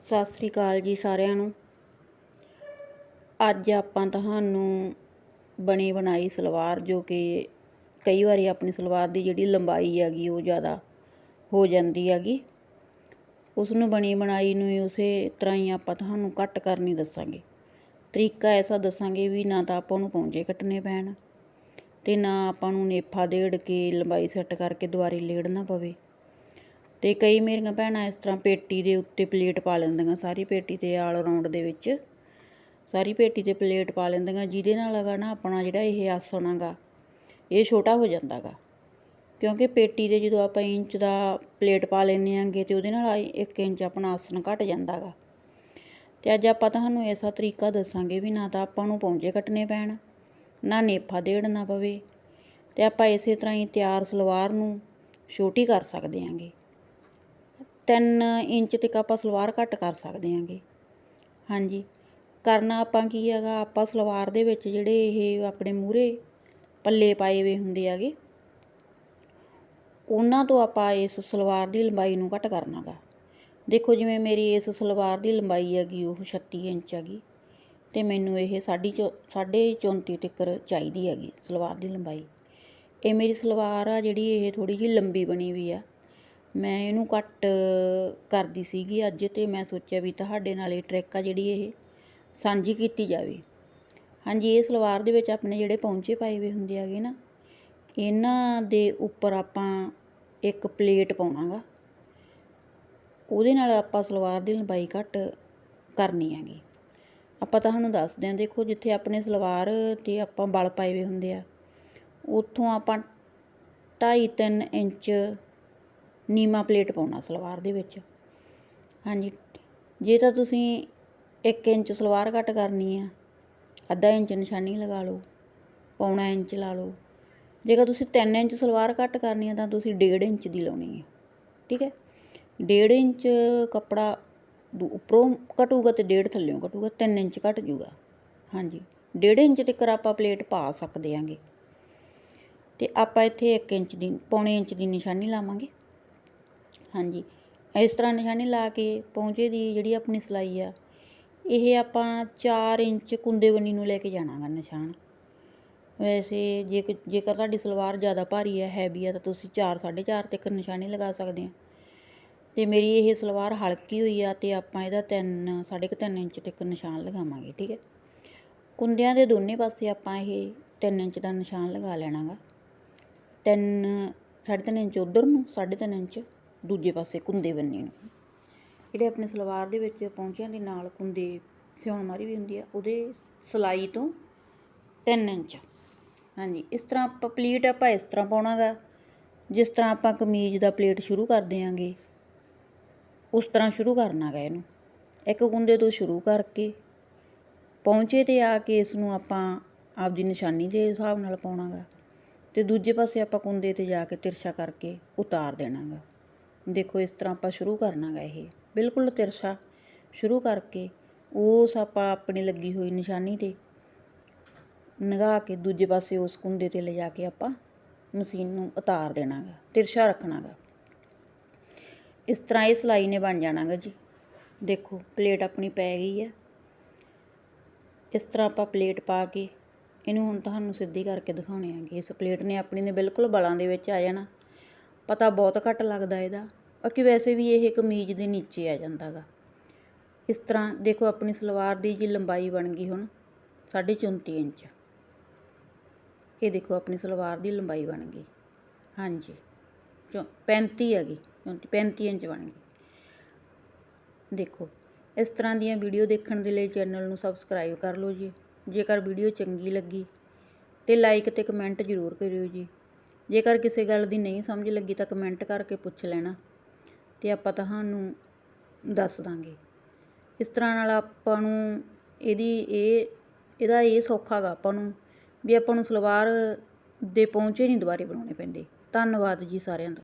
ਸਤਿ ਸ੍ਰੀ ਅਕਾਲ ਜੀ ਸਾਰਿਆਂ ਨੂੰ। ਅੱਜ ਆਪਾਂ ਤੁਹਾਨੂੰ ਬਣੀ ਬਣਾਈ ਸਲਵਾਰ, ਜੋ ਕਿ ਕਈ ਵਾਰੀ ਆਪਣੀ ਸਲਵਾਰ ਦੀ ਜਿਹੜੀ ਲੰਬਾਈ ਹੈਗੀ ਉਹ ਜ਼ਿਆਦਾ ਹੋ ਜਾਂਦੀ ਹੈਗੀ। ਉਸ ਨੂੰ ਬਣੀ ਬਣਾਈ ਨੂੰ ਹੀ ਉਸੇ ਤਰ੍ਹਾਂ ਹੀ ਆਪਾਂ ਤੁਹਾਨੂੰ ਕੱਟ ਕਰਨੀ ਦੱਸਾਂਗੇ। ਤਰੀਕਾ ਐਸਾ ਦੱਸਾਂਗੇ ਵੀ ਨਾ ਤਾਂ ਆਪਾਂ ਨੂੰ ਪੌਂਚੇ ਕੱਟਣੇ ਪੈਣ ਤੇ ਨਾ ਆਪਾਂ ਨੂੰ ਨੇਫਾ ਦੇੜ ਕੇ ਲੰਬਾਈ ਸੈੱਟ ਕਰਕੇ ਦੁਬਾਰੇ ਲੇੜਨਾ ਪਵੇ। ਅਤੇ ਕਈ ਮੇਰੀਆਂ ਭੈਣਾਂ ਇਸ ਤਰ੍ਹਾਂ ਪੇਟੀ ਦੇ ਉੱਤੇ ਪਲੇਟ ਪਾ ਲੈਂਦੀਆਂ, ਸਾਰੀ ਪੇਟੀ ਤੇ ਆਲ ਰਾਊਂਡ ਦੇ ਵਿੱਚ। ਸਾਰੀ ਪੇਟੀ ਤੇ ਪਲੇਟ ਪਾ ਲੈਂਦੀਆਂ, ਜਿਹਦੇ ਨਾਲ ਹੈਗਾ ਨਾ ਆਪਣਾ ਜਿਹੜਾ ਇਹ ਆਸਣ ਹੈਗਾ, ਇਹ ਛੋਟਾ ਹੋ ਜਾਂਦਾ ਗਾ ਕਿਉਂਕਿ ਪੇਟੀ ਦੇ ਜਦੋਂ ਆਪਾਂ ਇੰਚ ਦਾ ਪਲੇਟ ਪਾ ਲੈਂਦੇ ਆਂਗੇ ਤੇ ਉਹਦੇ ਨਾਲ 1 ਇੰਚ ਆਪਣਾ ਆਸਣ ਘਟ ਜਾਂਦਾ ਗਾ ਤੇ ਅੱਜ ਆਪਾਂ ਤੁਹਾਨੂੰ ਐਸਾ ਤਰੀਕਾ ਦੱਸਾਂਗੇ ਵੀ ਨਾ ਤਾਂ ਆਪਾਂ ਨੂੰ ਪੌਂਚੇ ਕੱਟਣੇ ਪੈਣ, ਨਾ ਨੇਫਾ ਦੇੜਨਾ ਪਵੇ, ਤੇ ਆਪਾਂ ਇਸੇ ਤਰ੍ਹਾਂ ਹੀ ਤਿਆਰ ਸਲਵਾਰ ਨੂੰ ਛੋਟੀ ਕਰ ਸਕਦੇ ਆਂਗੇ ਤਿੰਨ ਇੰਚ ਤੱਕ ਆਪਾਂ ਸਲਵਾਰ ਕੱਟ ਕਰ ਸਕਦੇ ਆਂਗੇ। ਹਾਂਜੀ। ਕਰਨਾ ਆਪਾਂ ਕੀ ਹੈਗਾ, ਆਪਾਂ ਸਲਵਾਰ ਦੇ ਵਿੱਚ ਜਿਹੜੇ ਇਹ ਆਪਣੇ ਮੂਹਰੇ ਪੱਲੇ ਪਾਏ ਹੋਏ ਹੁੰਦੇ ਹੈਗੇ ਉਹਨਾਂ ਤੋਂ ਆਪਾਂ ਇਸ ਸਲਵਾਰ ਦੀ ਲੰਬਾਈ ਨੂੰ ਘੱਟ ਕਰਨਾਗਾ ਦੇਖੋ ਜਿਵੇਂ ਮੇਰੀ ਇਸ ਸਲਵਾਰ ਦੀ ਲੰਬਾਈ ਹੈਗੀ, ਉਹ 36 ਇੰਚ ਹੈਗੀ ਤੇ ਮੈਨੂੰ ਇਹ ਸਾਡੀ ਸਾਢੇ 34 ਤੱਕ ਚਾਹੀਦੀ ਹੈਗੀ ਸਲਵਾਰ ਦੀ ਲੰਬਾਈ। ਇਹ ਮੇਰੀ ਸਲਵਾਰ ਆ ਜਿਹੜੀ ਇਹ ਥੋੜੀ ਜਿਹੀ ਲੰਬੀ ਬਣੀ ਹੋਈ ਆ। ਮੈਂ ਇਹਨੂੰ ਘੱਟ ਕਰਦੀ ਸੀਗੀ ਅੱਜ ਅਤੇ ਮੈਂ ਸੋਚਿਆ ਵੀ ਤੁਹਾਡੇ ਨਾਲ ਇਹ ਟ੍ਰਿਕ ਆ ਜਿਹੜੀ ਇਹ ਸਾਂਝੀ ਕੀਤੀ ਜਾਵੇ। ਹਾਂਜੀ, ਇਹ ਸਲਵਾਰ ਦੇ ਵਿੱਚ ਆਪਣੇ ਜਿਹੜੇ ਪੌਂਚੇ ਪਾਏ ਹੋਏ ਹੁੰਦੇ ਆਗੇ ਨਾ, ਇਹਨਾਂ ਦੇ ਉੱਪਰ ਆਪਾਂ ਇੱਕ ਪਲੇਟ ਪਾਉਣਾਗਾ। ਉਹਦੇ ਨਾਲ ਆਪਾਂ ਸਲਵਾਰ ਦੀ ਲੰਬਾਈ ਘੱਟ ਕਰਨੀ ਹੈਗੀ। ਆਪਾਂ ਤੁਹਾਨੂੰ ਦੱਸਦੇ ਹਾਂ, ਦੇਖੋ ਜਿੱਥੇ ਆਪਣੇ ਸਲਵਾਰ ਤੇ ਆਪਾਂ ਬਲ ਪਾਏ ਹੋਏ ਹੁੰਦੇ ਆ, ਉੱਥੋਂ ਆਪਾਂ 2.5 3 ਇੰਚ ਨੀਵਾਂ ਪਲੇਟ ਪਾਉਣਾ ਸਲਵਾਰ ਦੇ ਵਿੱਚ। ਹਾਂਜੀ, ਜੇ ਤਾਂ ਤੁਸੀਂ 1 ਇੰਚ ਸਲਵਾਰ ਕੱਟ ਕਰਨੀ ਆ, ਅੱਧਾ ਇੰਚ ਨਿਸ਼ਾਨੀ ਲਗਾ ਲਓ, ਪੌਣਾ ਇੰਚ ਲਾ ਲਓ। ਜੇਕਰ ਤੁਸੀਂ 3 ਇੰਚ ਸਲਵਾਰ ਕੱਟ ਕਰਨੀ ਆ, ਤਾਂ ਤੁਸੀਂ 1.5 ਇੰਚ ਦੀ ਲਾਉਣੀ ਹੈ ਠੀਕ ਹੈ? 1.5 ਇੰਚ ਕੱਪੜਾ ਉੱਪਰੋਂ ਘਟੂਗਾ ਤੇ 1.5 ਥੱਲੇੋਂ ਘਟੂਗਾ 3 ਇੰਚ ਘਟ ਜੂਗਾ। ਹਾਂਜੀ 1.5 ਇੰਚ ਤੱਕ ਆਪਾਂ ਪਲੇਟ ਪਾ ਸਕਦੇ ਆਂਗੇ। ਤੇ ਆਪਾਂ ਇੱਥੇ 1 ਇੰਚ ਦੀ, ਪੌਣੇ ਇੰਚ ਦੀ ਨਿਸ਼ਾਨੀ ਲਾਵਾਂਗੇ। ਹਾਂਜੀ। ਇਸ ਤਰ੍ਹਾਂ ਨਿਸ਼ਾਨੀ ਲਾ ਕੇ ਪੌਂਚੇ ਦੀ ਜਿਹੜੀ ਆਪਣੀ ਸਿਲਾਈ ਆ, ਇਹ ਆਪਾਂ 4 ਇੰਚ ਕੁੰਦੇ ਬੰਨੀ ਨੂੰ ਲੈ ਕੇ ਜਾਣਾ ਗਾ ਨਿਸ਼ਾਨ। ਵੈਸੇ ਜੇ ਜੇਕਰ ਤੁਹਾਡੀ ਸਲਵਾਰ ਜ਼ਿਆਦਾ ਭਾਰੀ ਹੈ ਹੈਵੀ ਆ, ਤਾਂ ਤੁਸੀਂ 4 4.5 ਤੱਕ ਨਿਸ਼ਾਨੀ ਲਗਾ ਸਕਦੇ ਆ। ਤੇ ਮੇਰੀ ਇਹ ਸਲਵਾਰ ਹਲਕੀ ਹੋਈ ਆ ਤੇ ਆਪਾਂ ਇਹਦਾ 3 3.5 ਇੰਚ ਤੱਕ ਨਿਸ਼ਾਨ ਲਗਾਵਾਂਗੇ, ਠੀਕ ਹੈ। ਕੁੰਦਿਆਂ ਦੇ ਦੋਨੇ ਪਾਸੇ ਆਪਾਂ ਇਹ 3 ਇੰਚ ਦਾ ਨਿਸ਼ਾਨ ਲਗਾ ਲੈਣਾਗਾ। 3 3.5 ਇੰਚ ਉਧਰ ਨੂੰ 3.5 ਇੰਚ ਦੂਜੇ ਪਾਸੇ ਕੁੰਦੇ ਬੰਨੇ ਨੂੰ। ਜਿਹੜੇ ਆਪਣੇ ਸਲਵਾਰ ਦੇ ਵਿੱਚ ਪੌਂਚਿਆਂ ਦੇ ਨਾਲ ਕੁੰਦੇ ਸਿਉਣ ਮਾਰੀ ਵੀ ਹੁੰਦੀ ਆ, ਉਹਦੇ ਸਲਾਈ ਤੋਂ 3 ਇੰਚ। ਹਾਂਜੀ, ਇਸ ਤਰ੍ਹਾਂ ਆਪਾਂ ਪਲੀਟ ਆਪਾਂ ਇਸ ਤਰ੍ਹਾਂ ਪਾਉਣਾਗਾ, ਜਿਸ ਤਰ੍ਹਾਂ ਆਪਾਂ ਕਮੀਜ਼ ਦਾ ਪਲੇਟ ਸ਼ੁਰੂ ਕਰਦੇ ਆਂਗੇ ਉਸ ਤਰ੍ਹਾਂ ਸ਼ੁਰੂ ਕਰਨਾਗਾ ਇਹਨੂੰ। ਇੱਕ ਕੁੰਦੇ ਤੋਂ ਸ਼ੁਰੂ ਕਰਕੇ ਪਹੁੰਚੇ ਤੇ ਆ ਕੇ ਇਸ ਨੂੰ ਆਪਾਂ ਆਪਦੀ ਨਿਸ਼ਾਨੀ ਦੇ ਹਿਸਾਬ ਨਾਲ ਪਾਉਣਾਗਾ, ਤੇ ਦੂਜੇ ਪਾਸੇ ਆਪਾਂ ਕੁੰਦੇ ਤੇ ਜਾ ਕੇ ਤਿਰਛਾ ਕਰਕੇ ਉਤਾਰ ਦੇਣਾਗਾ। ਦੇਖੋ ਇਸ ਤਰ੍ਹਾਂ ਆਪਾਂ ਸ਼ੁਰੂ ਕਰਨਾ ਗਾ ਇਹ। ਬਿਲਕੁਲ ਤਿਰਛਾ। ਸ਼ੁਰੂ ਕਰਕੇ ਉਸ ਆਪਾਂ ਆਪਣੀ ਲੱਗੀ ਹੋਈ ਨਿਸ਼ਾਨੀ ਤੇ ਨਗਾ ਕੇ ਦੂਜੇ ਪਾਸੇ ਉਸ ਕੁੰਡੇ ਤੇ ਲਿਜਾ ਕੇ ਆਪਾਂ ਮਸ਼ੀਨ ਨੂੰ ਉਤਾਰ ਦੇਣਾਗਾ ਤਿਰਛਾ ਰੱਖਣਾਗਾ ਇਸ ਤਰ੍ਹਾਂ ਇਹ ਸਲਾਈ ਨੇ ਬਣ ਜਾਣਾਗਾ ਜੀ। ਦੇਖੋ ਪਲੇਟ ਆਪਣੀ ਪੈ ਗਈ ਹੈ ਇਸ ਤਰ੍ਹਾਂ ਆਪਾਂ ਪਲੇਟ ਪਾ ਕੇ ਇਹਨੂੰ ਹੁਣ ਤੁਹਾਨੂੰ ਸਿੱਧੀ ਕਰਕੇ ਦਿਖਾਉਣੇ ਆਂਗੇ। ਇਸ ਪਲੇਟ ਨੇ ਆਪਣੀ ਨੇ ਬਿਲਕੁਲ ਬਲਾਂ ਦੇ ਵਿੱਚ ਆ ਜਾਣਾ। ਪਤਾ ਬਹੁਤ ਘੱਟ ਲੱਗਦਾ ਇਹਦਾ। ਬਾਕੀ ਵੈਸੇ ਵੀ ਇਹ ਕਮੀਜ਼ ਦੇ ਨੀਚੇ ਆ ਜਾਂਦਾ ਗਾ ਇਸ ਤਰ੍ਹਾਂ ਦੇਖੋ ਆਪਣੀ ਸਲਵਾਰ ਦੀ ਜੀ ਲੰਬਾਈ ਬਣ ਗਈ ਹੁਣ 34 ਇੰਚ। ਇਹ ਦੇਖੋ ਆਪਣੀ ਸਲਵਾਰ ਦੀ ਲੰਬਾਈ ਬਣ ਗਈ। ਹਾਂਜੀ 35 ਹੈਗੀ 35 ਇੰਚ ਬਣ ਗਈ। ਦੇਖੋ, ਇਸ ਤਰ੍ਹਾਂ ਦੀਆਂ ਵੀਡੀਓ ਦੇਖਣ ਦੇ ਲਈ ਚੈਨਲ ਨੂੰ ਸਬਸਕ੍ਰਾਈਬ ਕਰ ਲਓ ਜੀ। ਜੇਕਰ ਵੀਡੀਓ ਚੰਗੀ ਲੱਗੀ ਤੇ ਲਾਈਕ ਤੇ ਕਮੈਂਟ ਜ਼ਰੂਰ ਕਰਿਓ ਜੀ। ਜੇਕਰ ਕਿਸੇ ਗੱਲ ਦੀ ਨਹੀਂ ਸਮਝ ਲੱਗੀ ਤਾਂ ਕਮੈਂਟ ਕਰਕੇ ਪੁੱਛ ਲੈਣਾ ਤੇ ਆਪਾਂ ਤੁਹਾਨੂੰ ਦੱਸ ਦਾਂਗੇ। ਇਸ ਤਰ੍ਹਾਂ ਨਾਲ ਆਪਾਂ ਨੂੰ ਇਹਦੀ ਇਹ, ਇਹਦਾ ਇਹ ਸੌਖਾ ਗਾ ਆਪਾਂ ਨੂੰ ਵੀ ਆਪਾਂ ਨੂੰ ਸਲਵਾਰ ਦੇ ਪਹੁੰਚੇ ਨਹੀਂ ਦੁਬਾਰੇ ਬਣਾਉਣੇ ਪੈਂਦੇ। ਧੰਨਵਾਦ ਜੀ ਸਾਰਿਆਂ ਦਾ।